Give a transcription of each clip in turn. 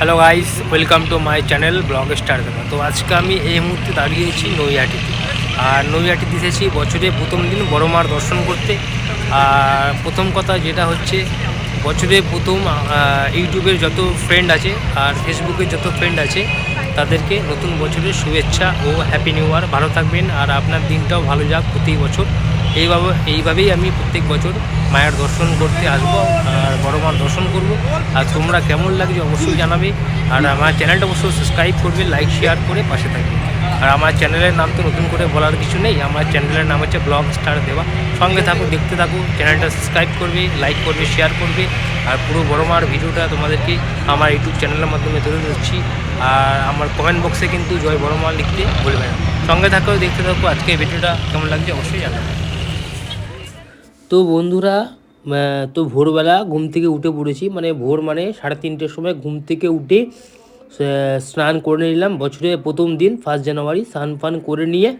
Hello guys welcome to my channel blog star Deba তো আজকে আমি এই মুহূর্তে দাঁড়িয়েছি নৈহাটিতে। আর নৈহাটিতে এসেছি বছরে প্রথম দিন বড় মার দর্শন করতে। আর প্রথম কথা যেটা হচ্ছে বছরে প্রথম ইউটিউবের যত ফ্রেন্ড আছে আর ফেসবুকের যত ফ্রেন্ড আছে, তাদেরকে নতুন বছরের শুভেচ্ছা ও হ্যাপি নিউ ইয়ার ভালো থাকবেন আর আপনার দিনটাও ভালো যাক প্রতি বছর। এইভাবে এইভাবেই আমি প্রত্যেক বছর মায়ের দর্শন করতে আসব আর বড় মার দর্শন করব। আর তোমরা কেমন লাগছে অবশ্যই জানাবে। আর আমার চ্যানেলটা অবশ্যই সাবস্ক্রাইব করবে লাইক শেয়ার করে পাশে থাকবে। আর আমার চ্যানেলের নাম তো নতুন করে বলার কিছু নেই। আমার চ্যানেলের নাম হচ্ছে ব্লগ স্টার দেওয়া সঙ্গে থাকো, দেখতে থাকো, চ্যানেলটা সাবস্ক্রাইব করবে লাইক করবে শেয়ার করবে। আর পুরো বড় মার ভিডিওটা তোমাদেরকে আমার ইউটিউব চ্যানেলের মাধ্যমে ধরে দিচ্ছি আর আমার কমেন্ট বক্সে কিন্তু জয় বড় মা লিখতে ভুলবে না। সঙ্গে থাকো, দেখতে থাকো। আজকে ভিডিওটা কেমন লাগছে অবশ্যই জানাবে। তো বন্ধুরা তো ভোরবেলা ঘুম থেকে উঠে পড়েছি। মানে ভোর মানে সাড়ে তিনটের সময় ঘুম থেকে উঠে স্নান করে নিলাম। বছরের প্রথম দিন ফার্স্ট জানুয়ারি স্নান ফান করে নিয়ে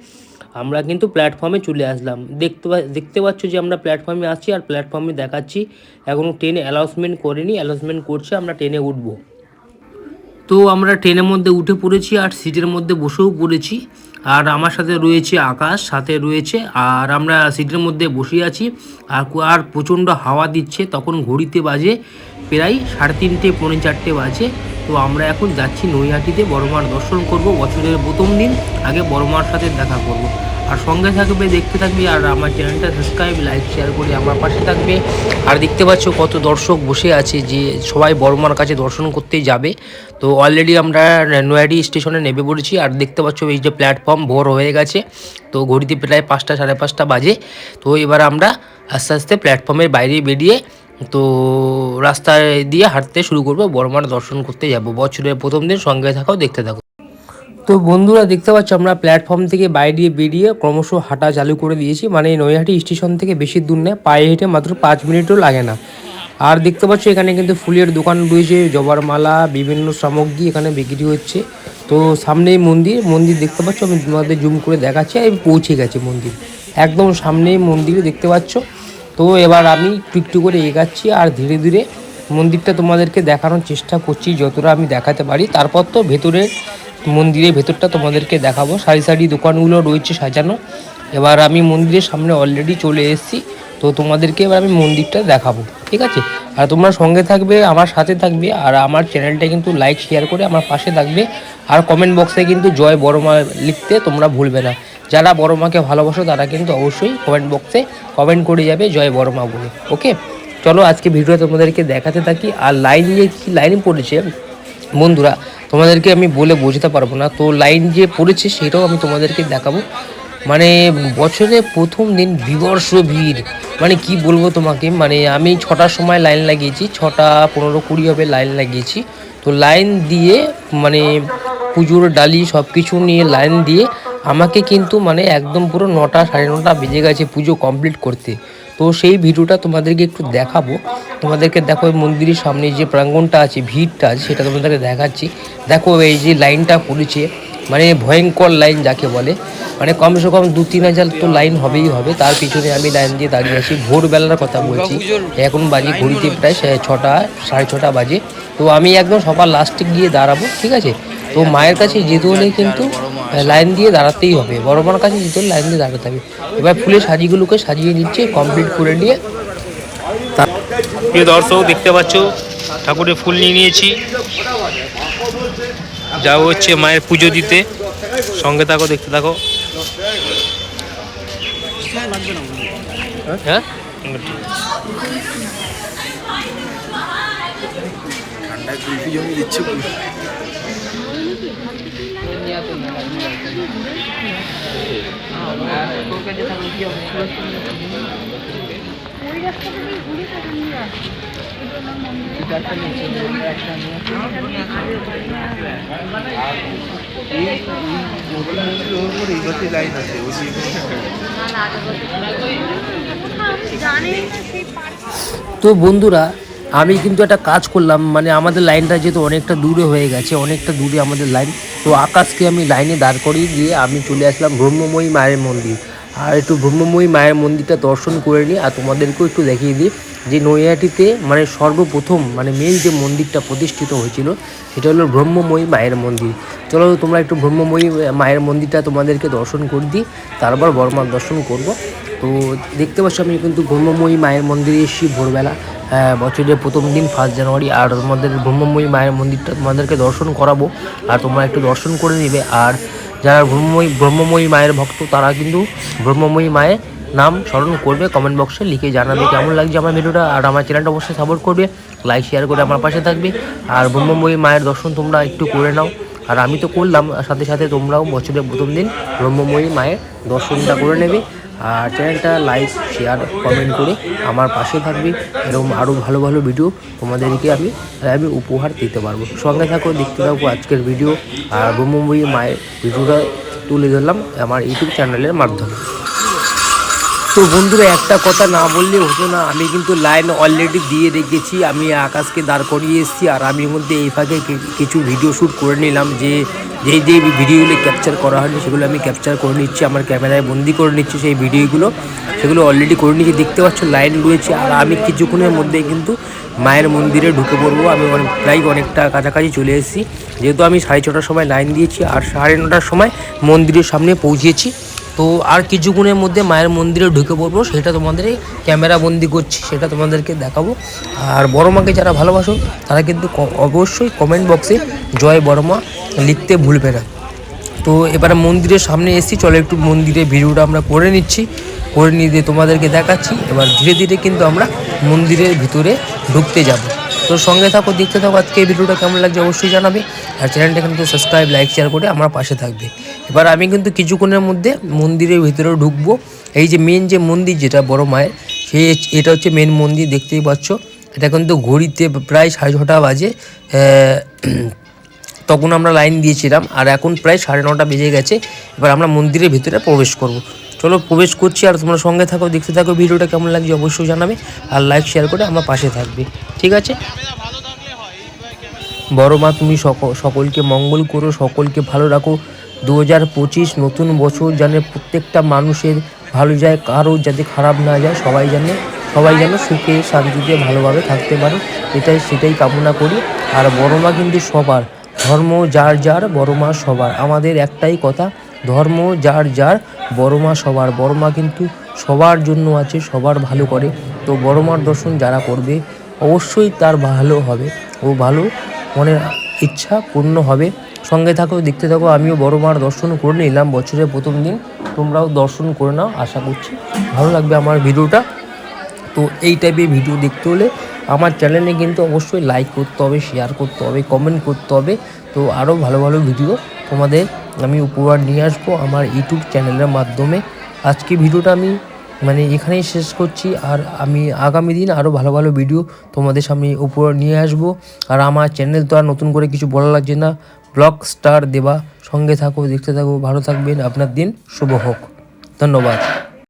আমরা কিন্তু প্ল্যাটফর্মে চলে আসলাম। দেখতে দেখতে পাচ্ছ যে আমরা প্ল্যাটফর্মে আসছি আর প্ল্যাটফর্মে দেখাচ্ছি। এখনও ট্রেনে অ্যালাউন্সমেন্ট করেনি। অ্যালাউন্সমেন্ট করছে, আমরা ট্রেনে উঠবো। তো আমরা ট্রেনের মধ্যে উঠে পড়েছি আর সিটের মধ্যে বসেও পড়েছি। আর আমার সাথে রয়েছে আকাশ, সাথে রয়েছে আর আমরা সিটের মধ্যে বসে আছি। আর আর প্রচণ্ড হাওয়া দিচ্ছে, তখন ঘড়িতে বাজে প্রায় সাড়ে তিনটে, পৌনে চারটে বাজে। তো আমরা এখন যাচ্ছি নৈহাটিতে বড়মার দর্শন করব, বছরের প্রথম দিন। আগে বড়মার সাথে দেখা করব। আর সঙ্গে থাকবে, দেখতে থাকবে আর আমার চ্যানেলটা সাবস্ক্রাইব লাইক শেয়ার করে আমার পাশে থাকবে। আর দেখতে পাচ্ছ কত দর্শক বসে আছে যে সবাই বড়মার কাছে দর্শন করতেই যাবে। তো অলরেডি আমরা নয়াডি স্টেশনে নেমে পড়েছি আর দেখতে পাচ্ছ এই যে প্ল্যাটফর্ম ভোর হয়ে গেছে। তো ঘড়িতে প্রায় পাঁচটা, সাড়ে পাঁচটা বাজে। তো এবার আমরা আস্তে আস্তে প্ল্যাটফর্মের বাইরে বেরিয়ে তো রাস্তায় দিয়ে হাঁটতে শুরু করব বড়মার দর্শন করতে যাব। বছরের প্রথম দিন সঙ্গে থাকাও দেখতে থাকো। তো বন্ধুরা দেখতে পাচ্ছ, আমরা প্ল্যাটফর্ম থেকে বাইরে বেরিয়ে ক্রমশ হাঁটা চালু করে দিয়েছি। মানে নৈহাটি স্টেশন থেকে বেশি দূর নেই পায়ে হেঁটে মাত্র পাঁচ মিনিটও লাগে না। আর দেখতে পাচ্ছ, এখানে কিন্তু ফুলের দোকান রয়েছে জবার মালা বিভিন্ন সামগ্রী এখানে বিক্রি হচ্ছে। তো সামনেই মন্দির মন্দির দেখতে পাচ্ছ, আমি তোমাদের জুম করে দেখাচ্ছি, আমি পৌঁছে গেছি মন্দির। একদম সামনেই মন্দির দেখতে পাচ্ছ। তো এবার আমি একটু করে এগাচ্ছি, আর ধীরে ধীরে মন্দিরটা তোমাদেরকে দেখানোর চেষ্টা করছি, যতটা আমি দেখাতে পারি। তারপর তো ভেতরে মন্দিরের ভেতরটা তোমাদেরকে দেখাবো। সারি সারি দোকানগুলো রয়েছে সাজানো। এবার আমি মন্দিরের সামনে অলরেডি চলে এসেছি। তো তোমাদেরকে এবার আমি মন্দিরটা দেখাবো, ঠিক আছে? আর তোমরা সঙ্গে থাকবে, আমার সাথে থাকবে, আর আমার চ্যানেলটা কিন্তু লাইক শেয়ার করে আমার পাশে থাকবে। আর কমেন্ট বক্সে কিন্তু জয় বড় মা লিখতে তোমরা ভুলবে না। যারা বড় মাকে ভালোবাসো, তারা কিন্তু অবশ্যই কমেন্ট বক্সে কমেন্ট করে যাবে জয় বড় মা বলে ওকে চলো আজকে ভিডিও তোমাদেরকে দেখাতে থাকি। আর লাইন যে কী লাইন পড়েছে? বন্ধুরা, তোমাদেরকে আমি বলে বোঝাতে পারব না। তো লাইন যে পড়েছে সেটাও আমি তোমাদেরকে দেখাবো। মানে বছরে প্রথম দিন বিবর্ষ ভিড়। মানে কি বলব তোমাকে? মানে আমি ছটার সময় লাইন লাগিয়েছি, ছটা পনেরো কুড়ি হবে লাইন লাগিয়েছি। তো লাইন দিয়ে মানে পুজোর ডালি সব কিছু নিয়ে লাইন দিয়ে আমাকে কিন্তু মানে একদম পুরো নটা, সাড়ে নটা বেজে গেছে পুজো কমপ্লিট করতে। তো সেই ভিডিওটা তোমাদেরকে একটু দেখাবো। তোমাদেরকে দেখো মন্দিরের সামনে যে প্রাঙ্গণটা আছে, ভিড়টা আছে, সেটা তোমাদেরকে দেখাচ্ছি। দেখো এই যে লাইনটা পড়েছে মানে ভয়ঙ্কর লাইন যাকে বলে। মানে কমসে কম দু তিন হাজার তো লাইন হবেই হবে। তার পিছনে আমি লাইন দিয়ে দাঁড়িয়ে আছি। ভোরবেলার কথা বলছি, এখন বাজে ঘড়িতে প্রায় ছটা, সাড়ে ছটা বাজে। তো আমি একদম সবার লাস্টে গিয়ে দাঁড়াবো, ঠিক আছে? তো মায়ের কাছে যেতে হলে কিন্তু লাইন দিয়ে দাঁড়াতেই হবে। বড় মার কাছে যেতে হলে লাইন দিয়ে দাঁড়াতে হবে। এবার ফুলের সাজিগুলোকে সাজিয়ে নিচ্ছে কমপ্লিট করে নিয়ে প্রিয় দর্শক দেখতে পাচ্ছ ঠাকুরের ফুল নিয়ে নিয়েছি। যাও হচ্ছে মায়ের পুজো দিতে। সঙ্গে থাকো দেখতে থাকো। হ্যাঁ? ঠান্ডায় দিচ্ছে? লাইন আছে ওই তো বন্ধুরা আমি কিন্তু একটা কাজ করলাম মানে আমাদের লাইনটা যেহেতু অনেকটা দূরে হয়ে গেছে, অনেকটা দূরে আমাদের লাইন, তো আকাশকে আমি লাইনে দাঁড় করিয়ে দিয়ে আমি চলে আসলাম ব্রহ্মময়ী মায়ের মন্দির। আর একটু ব্রহ্মময়ী মায়ের মন্দিরটা দর্শন করে নিই আর তোমাদেরকেও একটু দেখিয়ে দিই। যে নৈহাটিতে মানে সর্বপ্রথম মানে মেন যে মন্দিরটা প্রতিষ্ঠিত হয়েছিল সেটা হলো ব্রহ্মময়ী মায়ের মন্দির। চলো তোমরা একটু ব্রহ্মময়ী মায়ের মন্দিরটা তোমাদেরকে দর্শন করে দিই তারপর বর্মার দর্শন করব। তো দেখতে পাচ্ছ আমি কিন্তু ব্রহ্মময়ী মায়ের মন্দিরে এসেছি ভোরবেলা আহ, বছরের প্রথম দিন ফার্স্ট জানুয়ারি আর তোমাদের ব্রহ্মময়ী মায়ের মন্দিরটা তোমাদেরকে দর্শন করাবো। আর তোমরা একটু দর্শন করে নেবে। আর যারা ব্রহ্মময়ী ব্রহ্মময়ী মায়ের ভক্ত, তারা কিন্তু ব্রহ্মময়ী মায়ের নাম স্মরণ করবে কমেন্ট বক্সে লিখে জানাবে কেমন লাগছে আমার ভিডিওটা। আর আমার চ্যানেলটা অবশ্যই সাপোর্ট করবে লাইক শেয়ার করে আমার পাশে থাকবে। আর ব্রহ্মময়ী মায়ের দর্শন তোমরা একটু করে নাও। আর আমি তো করলাম সাথে সাথে তোমরাও বছরের প্রথম দিন ব্রহ্মময়ী মায়ের দর্শনটা করে নেবে। আর চ্যানেলটা লাইক শেয়ার কমেন্ট করে আমার পাশে থাকবে এরকম আরও ভালো ভালো ভিডিও তোমাদেরকে আমি আমি উপহার দিতে পারব। সঙ্গে থাকো, দেখতে থাকব আজকের ভিডিও আর ব্রহ্মময়ী মায়ের ভিডিওটা তুলে ধরলাম আমার ইউটিউব চ্যানেলের মাধ্যমে। তো বন্ধুরা, একটা কথা না বললে হতো না। আমি কিন্তু লাইন অলরেডি দিয়ে রেখেছি। আমি আকাশকে দাঁড় করিয়ে এসেছি আর আমি মধ্যে এই ফাঁকে কিছু ভিডিও শ্যুট করে নিলাম যে যেই যে ভিডিওগুলো ক্যাপচার করা হয়নি, সেগুলো আমি ক্যাপচার করে নিচ্ছি, আমার ক্যামেরায় বন্দি করে নিচ্ছি সেই ভিডিওগুলো সেগুলো অলরেডি করে নিচ্ছি দেখতে পাচ্ছ লাইন রয়েছে। আর আমি কিছুক্ষণের মধ্যেই কিন্তু মায়ের মন্দিরে ঢুকে পড়ব। আমি অনেক, প্রায় অনেকটা কাছাকাছি চলে এসেছি। যেহেতু আমি সাড়ে ছটার সময় লাইন দিয়েছি আর সাড়ে নটার সময় মন্দিরের সামনে পৌঁছেছি। তো আর কিছুক্ষণের মধ্যে মায়ের মন্দিরে ঢুকে পড়ব, সেটা তোমাদের ক্যামেরা বন্দি করছি, সেটা তোমাদেরকে দেখাবো। আর বড় মাকে যারা ভালোবাসো, তারা কিন্তু অবশ্যই কমেন্ট বক্সে জয় বড় মা লিখতে ভুলবে না। তো এবারে মন্দিরের সামনে এসেছি, চলো একটু মন্দিরে ভিডিওটা আমরা করে নিচ্ছি, করে নিয়ে তোমাদেরকে দেখাচ্ছি, এবার ধীরে ধীরে কিন্তু আমরা মন্দিরের ভিতরে ঢুকতে যাব। তো সঙ্গে থাকো, দেখতে থাকো, আজকে এই ভিডিওটা কেমন লাগছে অবশ্যই জানাবে। আর চ্যানেলটা কিন্তু সাবস্ক্রাইব লাইক শেয়ার করে আমার পাশে থাকবে। এবার আমি কিন্তু কিছুক্ষণের মধ্যে মন্দিরের ভিতরে ঢুকবো। এই যে মেন যে মন্দির যেটা বড় মায়ের সেই এটা হচ্ছে মেন মন্দির, দেখতেই পাচ্ছ। এটা কিন্তু ঘড়িতে প্রায় সাড়ে ছটা বাজে। তখন আমরা লাইন দিয়েছিলাম, আর এখন প্রায় সাড়ে নটা বেজে গেছে। এবার আমরা মন্দিরের ভিতরে প্রবেশ করব। চলো প্রবেশ করছি আর তোমরা সঙ্গে থাকো, দেখতে থাকো, ভিডিওটা কেমন লাগছে অবশ্যই জানাবে আর লাইক শেয়ার করে আমার পাশে থাকবে, ঠিক আছে? বড় মা, তুমি সক- সকলকে মঙ্গল করো, সকলকে ভালো রাখো। দু হাজার পঁচিশ নতুন বছর জানে প্রত্যেকটা মানুষের ভালো যায়, কারও যাতে খারাপ না যায়, সবাই জানে সবাই যেন সুখে শান্তিতে ভালোভাবে থাকতে পারে। এটাই, সেটাই কামনা করি। আর বড় মা কিন্তু সবার, ধর্ম যার যার, বড় মা সবার। আমাদের একটাই কথা ধর্ম যার যার বড় মা সবার বড় মা কিন্তু সবার জন্য আছে, সবার ভালো করে। তো বড় মার দর্শন যারা করবে, অবশ্যই তার ভালো হবে ও ভালো মনের ইচ্ছা পূর্ণ হবে। সঙ্গে থাকো, দেখতে থাকো, আমিও বড় মার দর্শন করে নিলাম বছরের প্রথম দিন। তোমরাও দর্শন করে নাও, আশা করছি ভালো লাগবে আমার ভিডিওটা। তো এই টাইপের ভিডিও দেখতে হলে আমার চ্যানেলে কিন্তু অবশ্যই লাইক করতে হবে শেয়ার করতে হবে কমেন্ট করতে হবে। তো আরও ভালো ভালো ভিডিও তোমাদের আমি উপহার নিয়ে আসব আমার ইউটিউব চ্যানেলের মাধ্যমে। আজকে ভিডিওটা আমি মানে এখানেই শেষ করছি আর আমি আগামী দিন আরও ভালো ভালো ভিডিও তোমাদের সামনে উপহার নিয়ে আসব। আর আমার চ্যানেল তো আর নতুন করে কিছু বলা লাগছে না। ব্লগ স্টার দেবা, সঙ্গে থাকো, দেখতে থাকো, ভালো থাকবেন। আপনার দিন শুভ হোক। ধন্যবাদ।